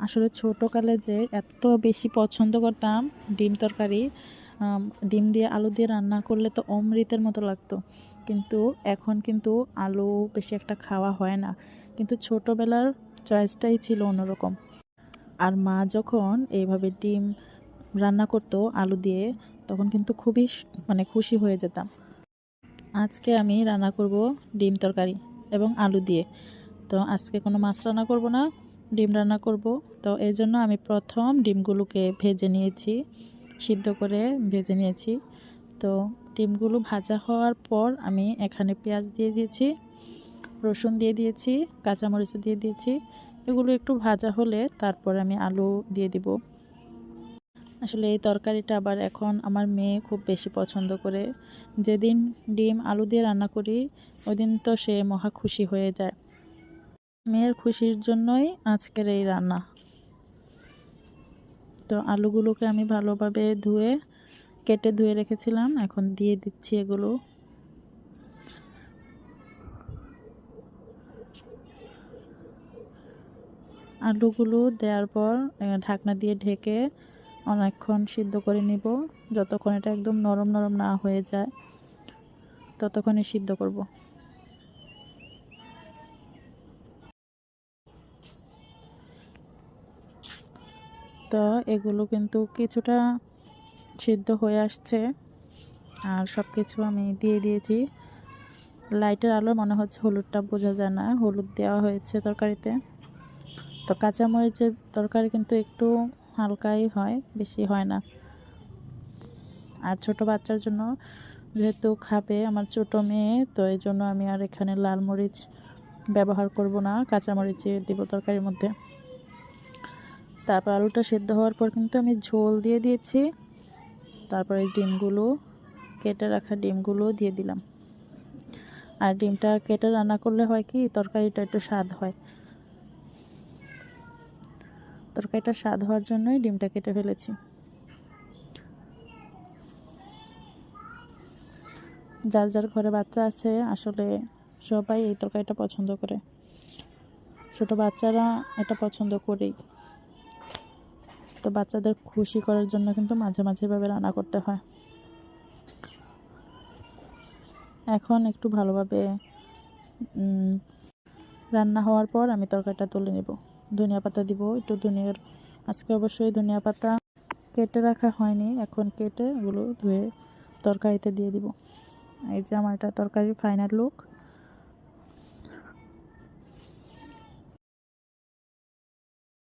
আসলে ছোটোকালে যে এত বেশি পছন্দ করতাম ডিম তরকারি ডিম দিয়ে আলু দিয়ে রান্না করলে তো অমৃতের মতো লাগতো। কিন্তু এখন কিন্তু আলু বেশি একটা খাওয়া হয় না। কিন্তু ছোটোবেলার চয়েসটাই ছিল অন্যরকম। আর মা যখন এইভাবে ডিম রান্না করতো আলু দিয়ে, তখন কিন্তু খুবই মানে খুশি হয়ে যেতাম। আজকে আমি রান্না করব ডিম তরকারি এবং আলু দিয়ে। তো আজকে কোনো মাছ রান্না করব না। ডিম রান্না করব। তো এই জন্য আমি প্রথম ডিমগুলোকে ভেজে নিয়েছি, সিদ্ধ করে ভেজে নিয়েছি। তো ডিমগুলো ভাজা হওয়ার পর আমি এখানে পেঁয়াজ দিয়ে দিয়েছি, রসুন দিয়ে দিয়েছি, কাঁচামরিচ দিয়ে দিয়েছি। এগুলো একটু ভাজা হলে তারপর আমি আলু দিয়ে দিব। আসলে এই তরকারিটা আবার এখন আমার মেয়ে খুব বেশি পছন্দ করে। যেদিন ডিম আলু দিয়ে রান্না করি ওই দিন তো সে মহা খুশি হয়ে যায়। মেয়ের খুশির জন্যই আজকের এই রান্না। তো আলুগুলোকে আমি ভালোভাবে ধুয়ে, কেটে ধুয়ে রেখেছিলাম, এখন দিয়ে দিচ্ছি এগুলো। আলুগুলো দেওয়ার পর ঢাকনা দিয়ে ঢেকে অনেকক্ষণ সিদ্ধ করে নিব, যতক্ষণ এটা একদম নরম নরম না হয়ে যায়, ততক্ষণই সিদ্ধ করব। তো এগুলো কিন্তু কিছুটা সিদ্ধ হয়ে আসছে। আর সব কিছু আমি দিয়ে দিয়েছি। লাইটের আলো মনে হচ্ছে হলুদটা বোঝা যায় না, হলুদ দেওয়া হয়েছে তরকারিতে। তো কাঁচামরিচের তরকারি কিন্তু একটু হালকাই হয়, বেশি হয় না। আর ছোট বাচ্চার জন্য যেহেতু খাবে আমার ছোট মেয়ে, তো এই জন্য আমি আর এখানে লাল মরিচ ব্যবহার করব না কাঁচামরিচ দিব তরকারির মধ্যে। তারপর আলুটা সেদ্ধ হওয়ার পর কিন্তু আমি ঝোল দিয়ে দিয়েছি। তারপরে ডিমগুলো, কেটে রাখা ডিমগুলো দিয়ে দিলাম। আর ডিমটা কেটে রান্না করলে হয় কি, তরকারিটা একটু স্বাদ হয়। তরকারিটা স্বাদ হওয়ার জন্যই ডিমটা কেটে ফেলেছি। যার যার ঘরে বাচ্চা আছে, আসলে সবাই এই তরকারিটা পছন্দ করে। ছোট বাচ্চারা এটা পছন্দ করেই। তো বাচ্চাদের খুশি করার জন্য কিন্তু মাঝে মাঝে এভাবে রান্না করতে হয়। এখন একটু ভালোভাবে রান্না হওয়ার পর আমি তরকারিটা তুলে নেব। ধনিয়া পাতা দিব, একটু ধনিয়ার, আজকে অবশ্যই ধনিয়া পাতা কেটে রাখা হয়নি, এখন কেটে ওগুলো ধুয়ে তরকারিতে দিয়ে দিব। এই যে আমার এটা তরকারির ফাইনাল লুক